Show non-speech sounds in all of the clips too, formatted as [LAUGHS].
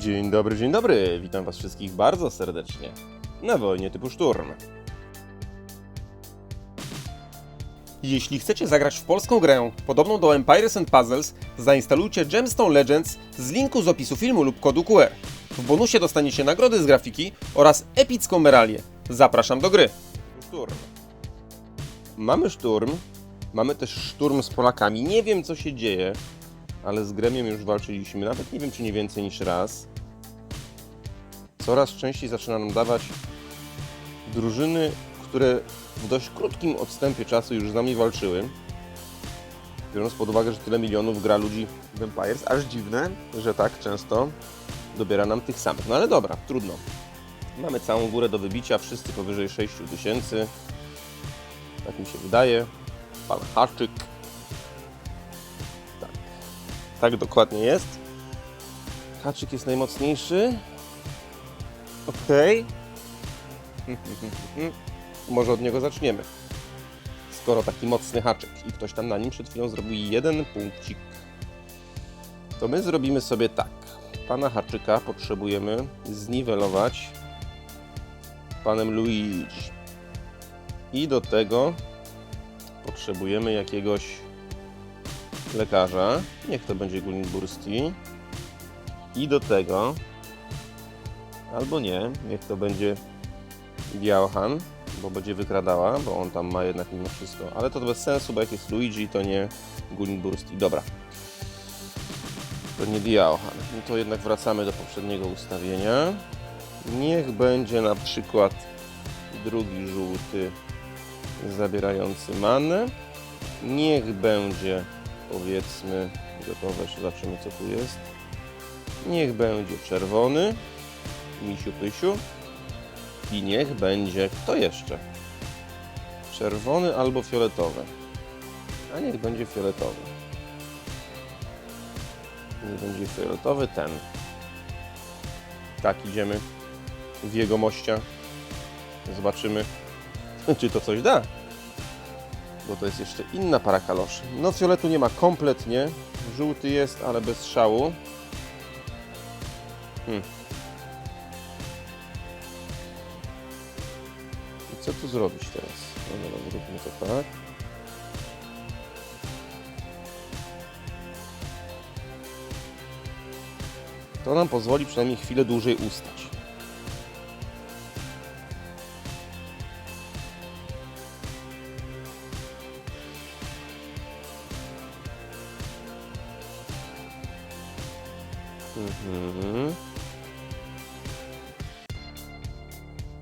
Dzień dobry, dzień dobry. Witam Was wszystkich bardzo serdecznie na wojnie typu szturm. Jeśli chcecie zagrać w polską grę podobną do Empires and Puzzles, zainstalujcie Gemstone Legends z linku z opisu filmu lub kodu QR. W bonusie dostaniecie nagrody z grafiki oraz epicką meralię. Zapraszam do gry. Szturm. Mamy szturm, mamy też szturm z Polakami. Nie wiem co się dzieje, ale z Gremiem już walczyliśmy, nawet nie wiem czy nie więcej niż raz. Coraz częściej zaczyna nam dawać drużyny, które w dość krótkim odstępie czasu już z nami walczyły. Biorąc pod uwagę, że tyle milionów gra ludzi w Empires, aż dziwne, że tak często dobiera nam tych samych. No ale dobra, trudno. Mamy całą górę do wybicia, wszyscy powyżej 6 tysięcy. Tak mi się wydaje. Pan Haczyk. Tak. Dokładnie jest. Haczyk jest najmocniejszy. Okej. [LAUGHS] Może od niego zaczniemy. Skoro taki mocny haczyk i ktoś tam na nim przed chwilą zrobił jeden punkcik, to my zrobimy sobie tak. Pana haczyka potrzebujemy zniwelować panem Luigi. I do tego potrzebujemy jakiegoś lekarza. Niech to będzie Gullinbursti. I do tego, albo nie, niech to będzie Białhan, bo będzie wykradała, bo on tam ma jednak mimo wszystko. Ale to bez sensu, bo jak jest Luigi, to nie Gullinbursti. Dobra. To nie Białhan. No to jednak wracamy do poprzedniego ustawienia. Niech będzie na przykład drugi żółty zabierający manę. Niech będzie powiedzmy gotowe, jeszcze zobaczymy co tu jest. Niech będzie czerwony, misiu pysiu. I niech będzie, kto jeszcze? Czerwony albo fioletowy. A niech będzie fioletowy. Niech będzie fioletowy ten. Tak, idziemy w jego mościa. Zobaczymy, [LAUGHS] czy to coś da. Bo to jest jeszcze inna para kaloszy. No fioletu nie ma kompletnie. Żółty jest, ale bez szału. Hmm. I co tu zrobić teraz? No dobra, zróbmy to tak. To nam pozwoli przynajmniej chwilę dłużej ustać. Mhm.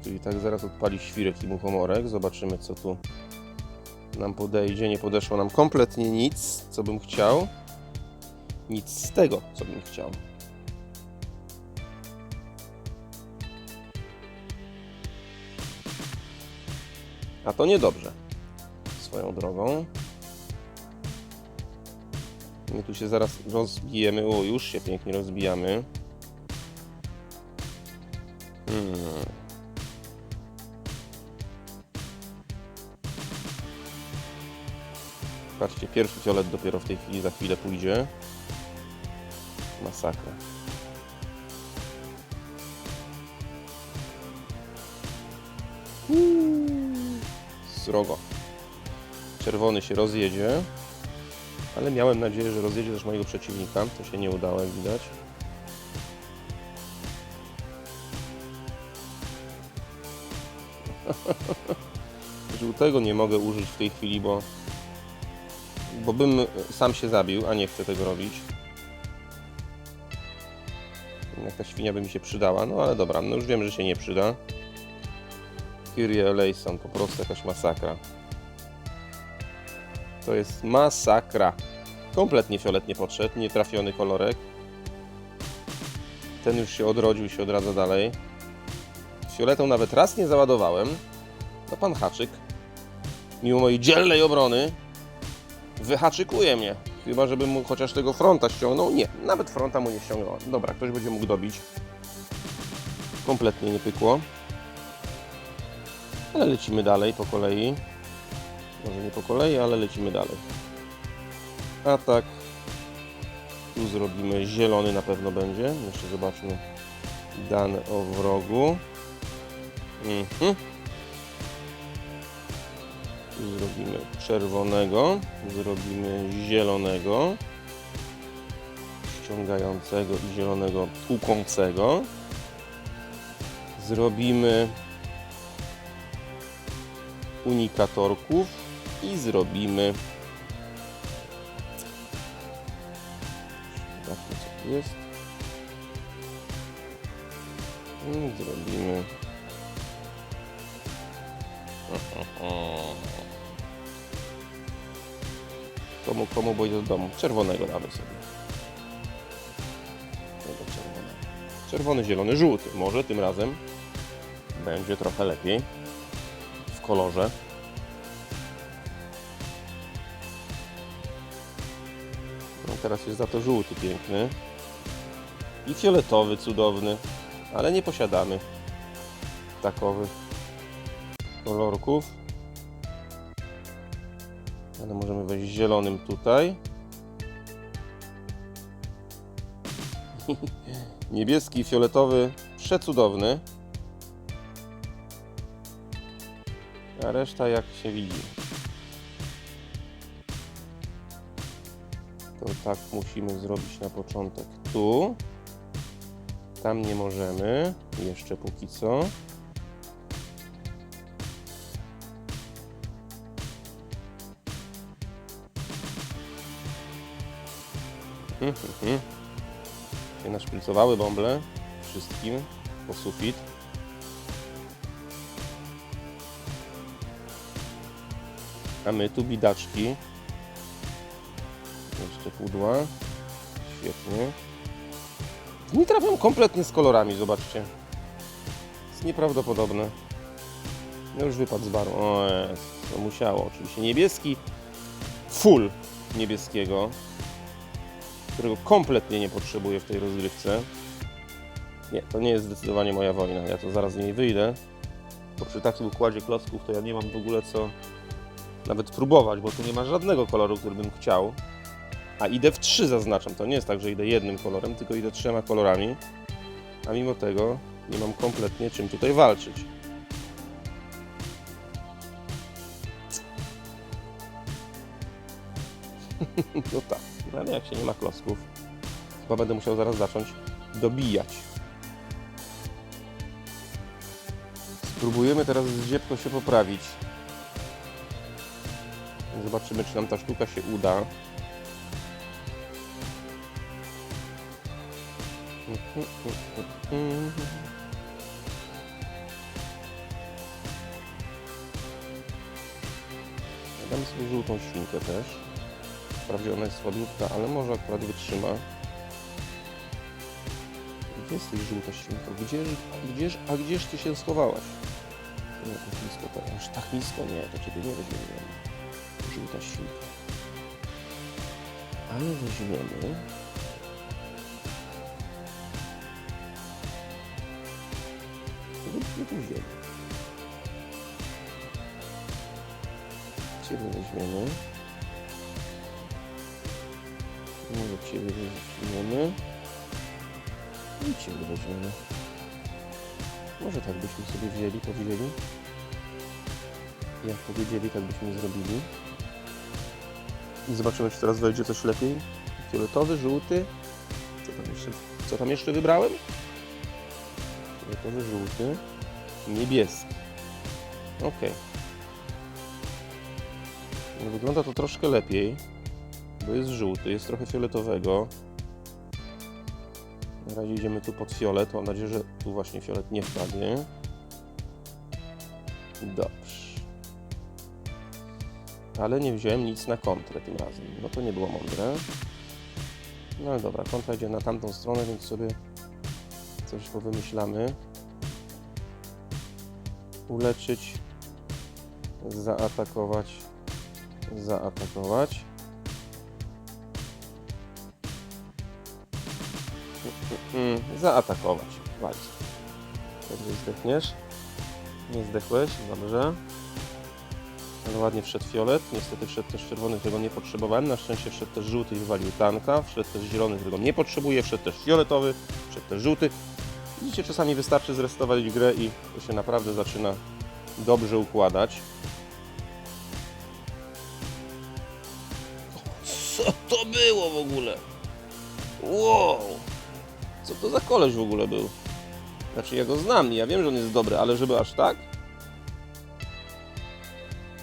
Czyli tak zaraz odpali świrek i muchomorek. Zobaczymy co tu nam podejdzie. Nie podeszło nam kompletnie nic, co bym chciał. Nic z tego, co bym chciał. A to niedobrze. Swoją drogą. My tu się zaraz rozbijemy. O, już się pięknie rozbijamy. Hmm. Patrzcie, pierwszy fiolet dopiero w tej chwili za chwilę pójdzie. Masakra. Srogo. Czerwony się rozjedzie. Ale miałem nadzieję, że rozjedzie też mojego przeciwnika. To się nie udało, jak widać. [LAUGHS] Żółtego nie mogę użyć w tej chwili, bo bo bym sam się zabił, a nie chcę tego robić. Jak ta świnia by mi się przydała, no ale dobra, no już wiem, że się nie przyda. Kyrie Eleison, po prostu jakaś masakra. To jest masakra. Kompletnie fiolet nie podszedł, nietrafiony kolorek. Ten już się odrodził się odradza dalej. Fioletą nawet raz nie załadowałem. No pan Haczyk, mimo mojej dzielnej obrony, wyhaczykuje mnie. Chyba, żebym mu chociaż tego fronta ściągnął. Nie, nawet fronta mu nie ściągnął. Dobra, ktoś będzie mógł dobić. Kompletnie nie pykło. Ale lecimy dalej po kolei. Może nie po kolei, ale lecimy dalej. Atak. Tu zrobimy zielony na pewno będzie. Jeszcze zobaczmy dane o wrogu. Mhm. Zrobimy czerwonego, zrobimy zielonego, ściągającego i zielonego tłukącego. Zrobimy unikatorków i zrobimy Zobaczmy co tu jest. Zrobimy [LAUGHS] Komu, komu, idę do domu. Czerwonego damy sobie. Tego czerwonego. Czerwony, zielony, żółty. Może tym razem będzie trochę lepiej w kolorze. No teraz jest za to żółty piękny. I fioletowy cudowny. Ale nie posiadamy takowych kolorków. Ale możemy wejść zielonym tutaj. [LAUGHS] Niebieski, fioletowy, przecudowny. A reszta jak się widzi. To tak musimy zrobić na początek tu. Tam nie możemy. Jeszcze póki co. Mhm, mhm. Się naszpilcowały bąble wszystkim po sufit. A my tu bidaczki. Jeszcze pudła. Świetnie. Nie trafiam kompletnie z kolorami, zobaczcie. Jest nieprawdopodobne. No już wypadł z baru. O, jest. to musiało oczywiście. Niebieski, full niebieskiego, którego kompletnie nie potrzebuję w tej rozgrywce. Nie, to nie jest zdecydowanie moja wojna. Ja to zaraz z niej wyjdę. Bo przy takim układzie klocków to ja nie mam w ogóle co nawet próbować, bo tu nie ma żadnego koloru, który bym chciał. A idę w trzy zaznaczam. To nie jest tak, że idę jednym kolorem, tylko idę trzema kolorami. A mimo tego nie mam kompletnie czym tutaj walczyć. [LAUGHS] No tak, no ale jak się nie ma klocków, chyba będę musiał zaraz zacząć dobijać. Spróbujemy teraz z ziepko się poprawić. Zobaczymy, czy nam ta sztuka się uda. Dam sobie żółtą świnkę też. Wprawdzie ona jest słabiutka, ale może akurat wytrzyma. Gdzie jesteś żółta świnko? Gdzież, gdzież, a gdzież ty się schowałaś? Nie, tak nisko teraz. Aż tak nisko? Nie, to ciebie nie weźmiemy. Żółta świnka. Ale weźmiemy... Byśmy tu wzięli? Ciebie weźmiemy. Może Ciebie weźmiemy. I Ciebie weźmiemy. Może tak byśmy sobie wzięli, powiedzieli. Jak powiedzieli, tak byśmy zrobili. I zobaczymy, czy teraz wejdzie coś lepiej. Fioletowy, żółty. Co tam jeszcze, co tam jeszcze wybrałem? Fioletowy, żółty. Niebieski. Ok. No, wygląda to troszkę lepiej, bo jest żółty, jest trochę fioletowego. Na razie idziemy tu pod fiolet. Mam nadzieję, że tu właśnie fiolet nie wpadnie. Dobrze. Ale nie wziąłem nic na kontrę tym razem. No to nie było mądre. No ale dobra, kontra idzie na tamtą stronę, więc sobie coś powymyślamy. Uleczyć, zaatakować, zaatakować. Mm, zaatakować. Walcz. Dobrze zdechniesz. Nie zdechłeś, dobrze. Ale ładnie wszedł fiolet, niestety wszedł też czerwony, którego nie potrzebowałem. Na szczęście wszedł też żółty i wywalił tanka. Wszedł też zielony, którego nie potrzebuję. Wszedł też fioletowy, wszedł też żółty. Widzicie, czasami wystarczy zrestować grę i to się naprawdę zaczyna dobrze układać. Co to było w ogóle? Wow! Co to za koleś w ogóle był? Znaczy ja go znam, ja wiem, że on jest dobry, ale żeby aż tak?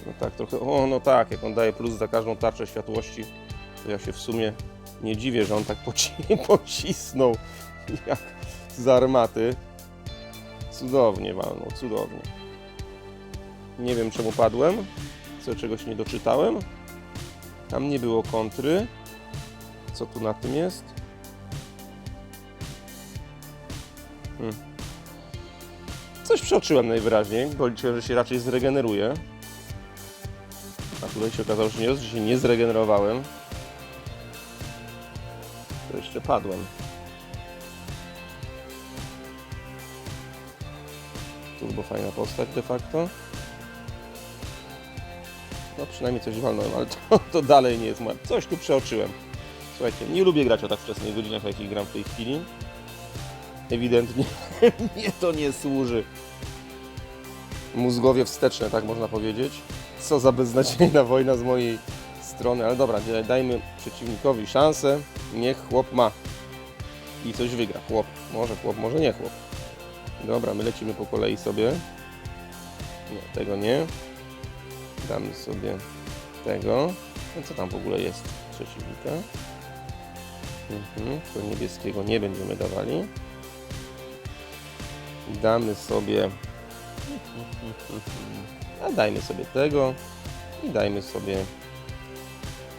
No tak, trochę. O, no tak, jak on daje plus za każdą tarczę światłości, to ja się w sumie nie dziwię, że on tak poci [LAUGHS] pocisnął jak z armaty. Cudownie walnął, cudownie. Nie wiem czemu padłem, co czegoś nie doczytałem. Tam nie było kontry. Co tu na tym jest? Coś przeoczyłem najwyraźniej, bo liczyłem, że się raczej zregeneruje. A tutaj się okazało, że nie, że się nie zregenerowałem. To jeszcze padłem. Turbo fajna postać de facto. No przynajmniej coś walnąłem, ale to, [LAUGHS] to dalej nie jest moja. Coś tu przeoczyłem. Słuchajcie, nie lubię grać o tak wczesnych godzinach, jakich gram w tej chwili. Ewidentnie [LAUGHS] mnie to nie służy. Mózgowie wsteczne, tak można powiedzieć. Co za beznadziejna [LAUGHS] wojna z mojej strony, ale dobra, dajmy przeciwnikowi szansę. Niech chłop ma. I coś wygra. Chłop. Może chłop, może nie chłop. Dobra, my lecimy po kolei sobie. Nie, tego nie. Damy sobie tego. No co tam w ogóle jest przeciwnika? Mhm, to niebieskiego nie będziemy dawali. Damy sobie. A dajmy sobie tego. I dajmy sobie.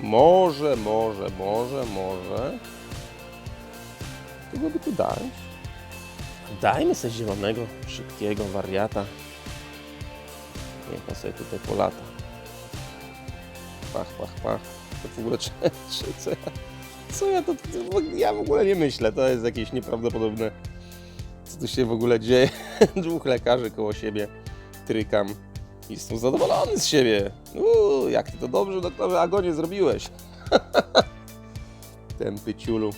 Może, może, może, może. Kogo by tu dać? Dajmy sobie zielonego, szybkiego wariata. Niech on sobie tutaj polata. Pach, pach, pach. To w ogóle czy, czy, co ja, co ja to, ja w ogóle nie myślę. To jest jakieś nieprawdopodobne. Co tu się w ogóle dzieje? [LAUGHS] Dwóch lekarzy koło siebie trykam. I jestem zadowolony z siebie. Uuu, jak ty to dobrze, doktorze Agonie zrobiłeś. Tępy ciulu.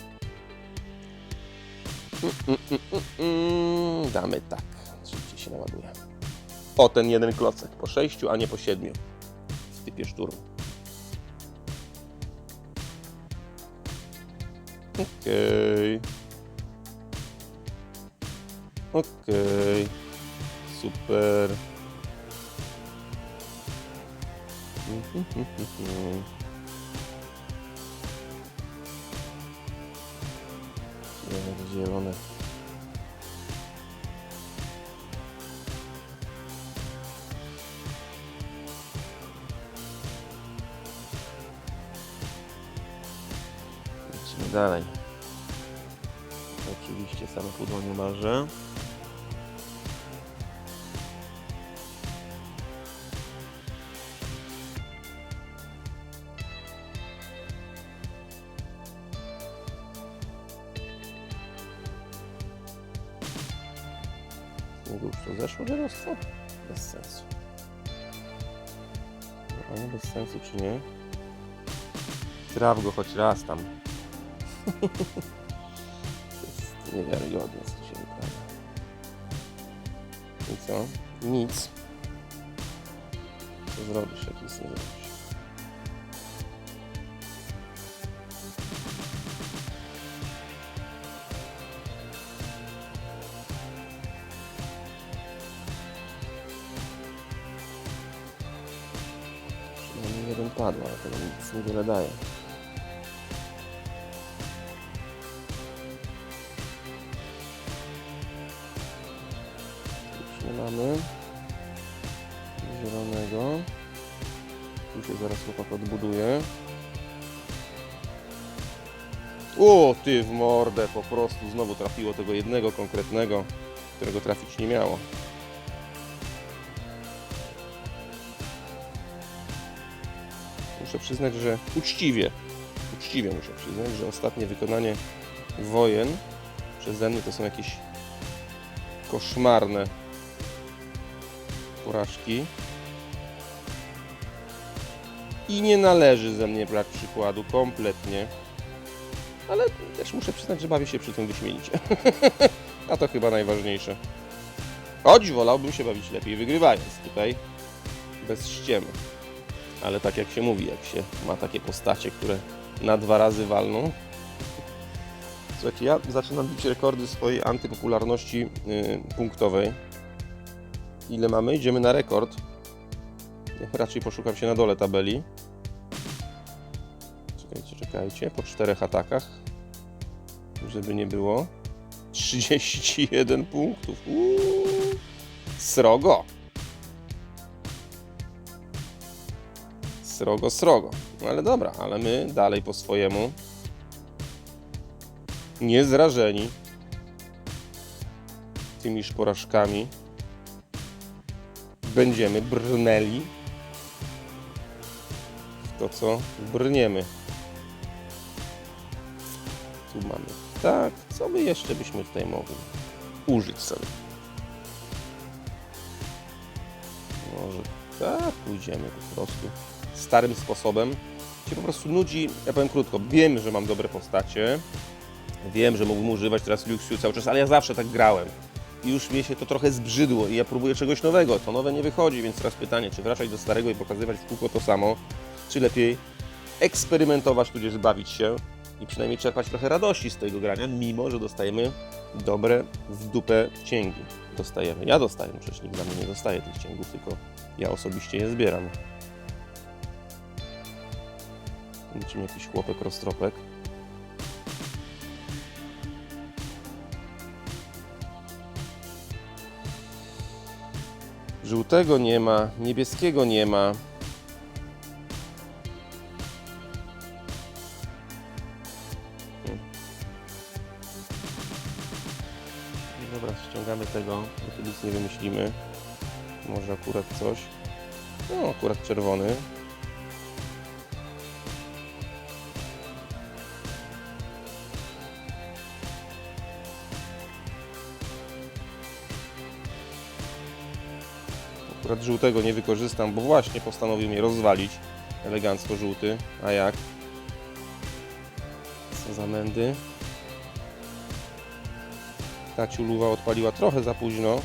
Mm. Damy tak. Szybciej się naładuje. O, ten jeden klocek. Po sześciu, a nie po siedmiu. W typie szturmu. Okej. Okej. Super. Zielone. Lecimy dalej. Oczywiście samochód o niemalże. Żerostwo? Bez sensu. No, ale bez sensu czy nie? Traf go choć raz tam. to [LAUGHS] jest niewiarygodne, co się wyprawia. I co? Nic. Co zrobisz, jak nic nie zrobisz? To nic niewiele daje. Mamy. Zielonego. Tu się zaraz chłopak odbuduje. O, ty w mordę, po prostu znowu trafiło tego jednego konkretnego, którego trafić nie miało. Muszę przyznać, że uczciwie, uczciwie muszę przyznać, że ostatnie wykonanie wojen przeze mnie to są jakieś koszmarne porażki. I nie należy ze mnie brać przykładu, kompletnie. Ale też muszę przyznać, że bawię się przy tym wyśmienicie. A to chyba najważniejsze. Choć wolałbym się bawić lepiej wygrywając tutaj. Bez ściemy. Ale tak jak się mówi, jak się ma takie postacie, które na dwa razy walną. Słuchajcie, ja zaczynam bić rekordy swojej antypopularności yy, punktowej. Ile mamy? Idziemy na rekord. Raczej poszukam się na dole tabeli. Czekajcie, czekajcie. Po czterech atakach. Żeby nie było. 31 punktów. Uuu, srogo. Srogo, srogo. No ale dobra, ale my dalej po swojemu. Niezrażeni tymiż porażkami będziemy brnęli w to, co brniemy. Tu mamy tak. Co by jeszcze byśmy tutaj mogli użyć sobie? Może tak pójdziemy po prostu starym sposobem. Się po prostu nudzi, ja powiem krótko, wiem, że mam dobre postacie, wiem, że mógłbym używać teraz Luxiu cały czas, ale ja zawsze tak grałem. I już mi się to trochę zbrzydło i ja próbuję czegoś nowego. To nowe nie wychodzi, więc teraz pytanie, czy wracać do starego i pokazywać w kółko to samo, czy lepiej eksperymentować, tudzież bawić się i przynajmniej czerpać trochę radości z tego grania, mimo że dostajemy dobre w dupę cięgi. Dostajemy. Ja dostaję, przecież nikt mnie nie dostaje tych cięgów, tylko ja osobiście je zbieram. Niczym jakiś chłopek roztropek. Żółtego nie ma, niebieskiego nie ma. Hmm. Dobra, ściągamy tego, tu nic nie wymyślimy. Może akurat coś. No, akurat czerwony. Akurat żółtego nie wykorzystam, bo właśnie postanowił mnie rozwalić. Elegancko żółty. A jak? Co za mędy. Ta ciuluwa odpaliła trochę za późno.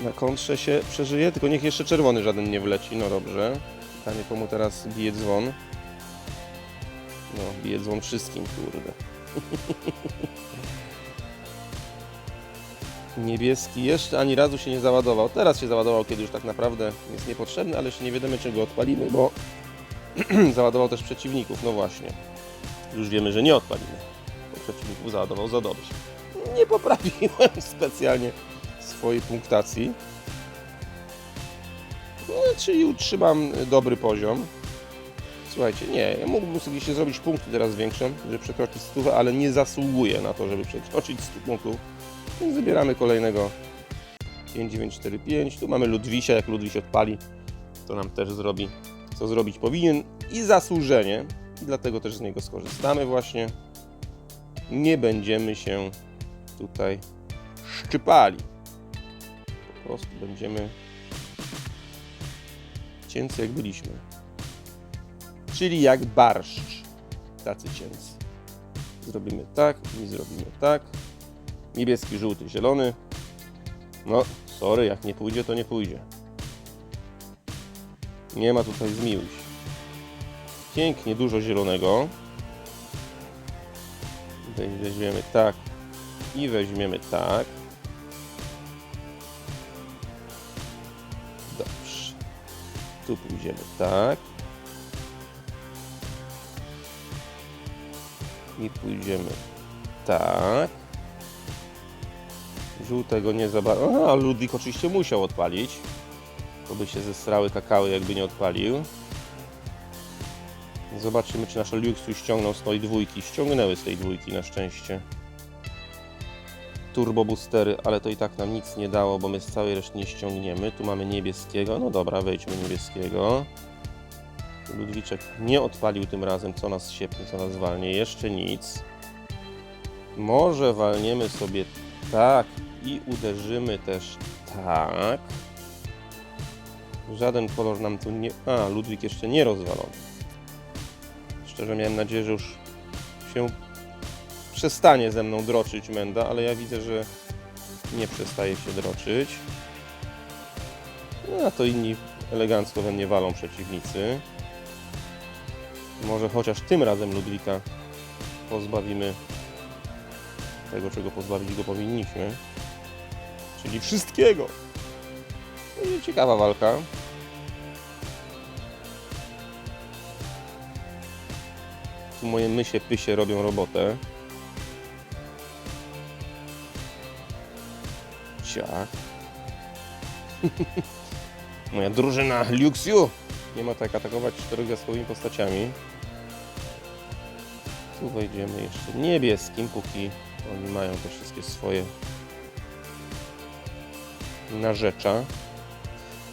Na kontrze się przeżyje, tylko niech jeszcze czerwony żaden nie wleci. No dobrze. Pytanie komu teraz bije dzwon. No, bije dzwon wszystkim, kurde. [LAUGHS] Niebieski jeszcze ani razu się nie załadował. Teraz się załadował, kiedy już tak naprawdę jest niepotrzebny, ale jeszcze nie wiemy czego odpalimy, bo [CLEARS THROAT] załadował też przeciwników. No właśnie. Już wiemy, że nie odpalimy. Bo przeciwników załadował za dobrze. Nie poprawiłem [LAUGHS] specjalnie swojej punktacji. No, czyli utrzymam dobry poziom. Słuchajcie, nie, ja mógłbym sobie zrobić punkty teraz większe, żeby przekroczyć stówę, ale nie zasługuję na to, żeby przekroczyć 100 punktów. Więc wybieramy kolejnego 5945. Tu mamy Ludwisia. Jak Ludwiś odpali, to nam też zrobi, co zrobić powinien i zasłużenie. I dlatego też z niego skorzystamy właśnie. Nie będziemy się tutaj szczypali. Po prostu będziemy cięcy jak byliśmy. Czyli jak barszcz. Tacy cięcy. Zrobimy tak i zrobimy tak. Niebieski, żółty, zielony. No, sorry, jak nie pójdzie, to nie pójdzie. Nie ma tutaj zmiłuj się. Pięknie dużo zielonego. Weźmiemy tak i weźmiemy tak. Dobrze. Tu pójdziemy tak. I pójdziemy tak. Żółtego nie za bardzo. Aha, Ludwik oczywiście musiał odpalić. To by się zesrały kakały, jakby nie odpalił. Zobaczymy, czy nasze Luxu ściągną z tej dwójki. Ściągnęły z tej dwójki na szczęście. Turbo boostery, ale to i tak nam nic nie dało, bo my z całej reszty nie ściągniemy. Tu mamy niebieskiego. No dobra, wejdźmy niebieskiego. Ludwiczek nie odpalił tym razem, co nas siepnie, co nas walnie. Jeszcze nic. Może walniemy sobie tak i uderzymy też tak. Żaden kolor nam tu nie... A, Ludwik jeszcze nie rozwalony. Szczerze miałem nadzieję, że już się przestanie ze mną droczyć Menda, ale ja widzę, że nie przestaje się droczyć. No, a to inni elegancko we mnie walą przeciwnicy. Może chociaż tym razem Ludwika pozbawimy tego, czego pozbawić go powinniśmy. Czyli wszystkiego. No ciekawa walka. Tu moje mysie pysie robią robotę. Ciach. [LAUGHS] Moja drużyna Luxiu nie ma tak atakować czterogwiazdkowymi postaciami. Tu wejdziemy jeszcze niebieskim, póki oni mają te wszystkie swoje narzecza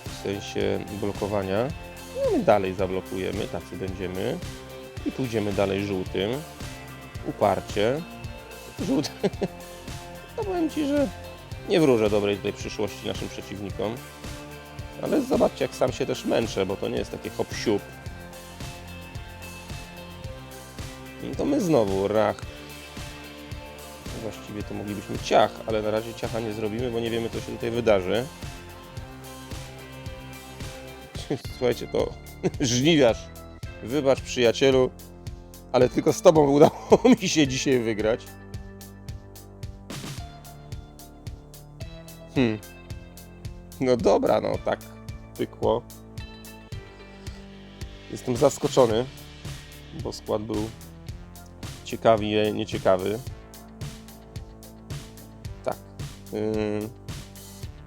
w sensie blokowania. No my dalej zablokujemy, tacy będziemy. I pójdziemy dalej żółtym. Uparcie. Żółty. [LAUGHS] No powiem Ci, że nie wróżę dobrej tutaj przyszłości naszym przeciwnikom. Ale zobaczcie, jak sam się też męczę, bo to nie jest takie hop siup. No to my znowu rach. Właściwie to moglibyśmy ciach, ale na razie ciacha nie zrobimy, bo nie wiemy, co się tutaj wydarzy. [LAUGHS] Słuchajcie, to [LAUGHS] żniwiarz. Wybacz, przyjacielu, ale tylko z tobą udało [LAUGHS] mi się dzisiaj wygrać. Hmm. No dobra, no tak pykło. Jestem zaskoczony, bo skład był ciekawy i nieciekawy.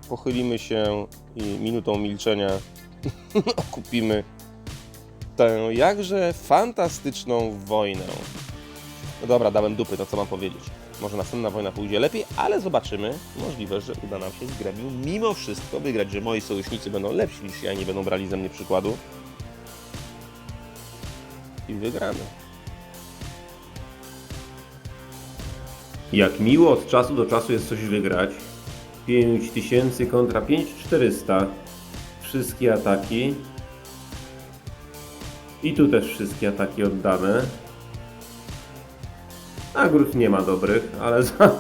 Pochylimy się i minutą milczenia [LAUGHS] okupimy tę jakże fantastyczną wojnę. No dobra, dałem dupy, to co mam powiedzieć. Może następna wojna pójdzie lepiej, ale zobaczymy. Możliwe, że uda nam się z Gremium mimo wszystko wygrać, że moi sojusznicy będą lepsi niż ja i nie będą brali ze mnie przykładu. I wygramy. Jak miło od czasu do czasu jest coś wygrać. 5000 kontra 5400. Wszystkie ataki. I tu też wszystkie ataki oddane. Nagród nie ma dobrych, ale za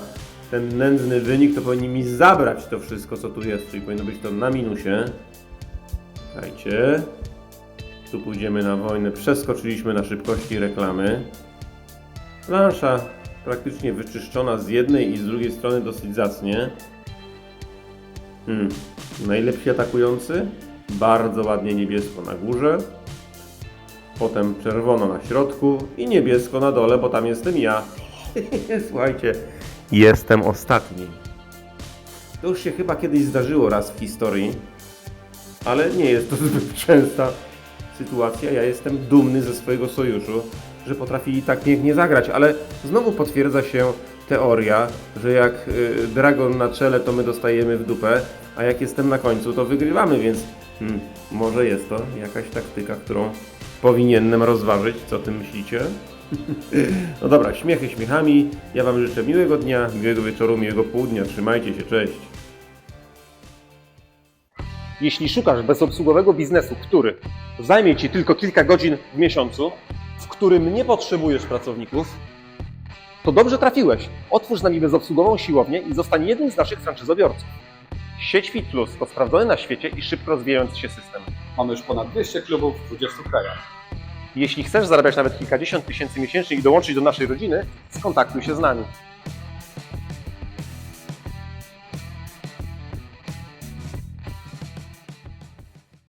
ten nędzny wynik to powinni mi zabrać to wszystko, co tu jest, czyli powinno być to na minusie. Czekajcie. Tu pójdziemy na wojnę. Przeskoczyliśmy na szybkości reklamy. Plansza praktycznie wyczyszczona z jednej i z drugiej strony dosyć zacnie. Hmm. Atakujący? Bardzo ładnie niebiesko na górze. Potem czerwono na środku i niebiesko na dole, bo tam jestem ja. [LAUGHS] Słuchajcie, jestem ostatni. To już się chyba kiedyś zdarzyło raz w historii, ale nie jest to [LAUGHS] zbyt częsta sytuacja. Ja jestem dumny ze swojego sojuszu, że potrafili tak pięknie zagrać, ale znowu potwierdza się teoria, że jak y, Dragon na czele, to my dostajemy w dupę, a jak jestem na końcu, to wygrywamy, więc hmm, może jest to jakaś taktyka, którą powinienem rozważyć. Co ty myślicie? [LAUGHS] No dobra, śmiechy śmiechami. Ja Wam życzę miłego dnia, miłego wieczoru, miłego południa. Trzymajcie się, cześć. Jeśli szukasz bezobsługowego biznesu, który zajmie Ci tylko kilka godzin w miesiącu, w którym nie potrzebujesz pracowników, to dobrze trafiłeś. Otwórz z nami bezobsługową siłownię i zostań jednym z naszych franczyzobiorców. Sieć Fit Plus to sprawdzony na świecie i szybko rozwijający się system. Mamy już ponad 200 klubów w 20 krajach. Jeśli chcesz zarabiać nawet kilkadziesiąt tysięcy miesięcznie i dołączyć do naszej rodziny, skontaktuj się z nami.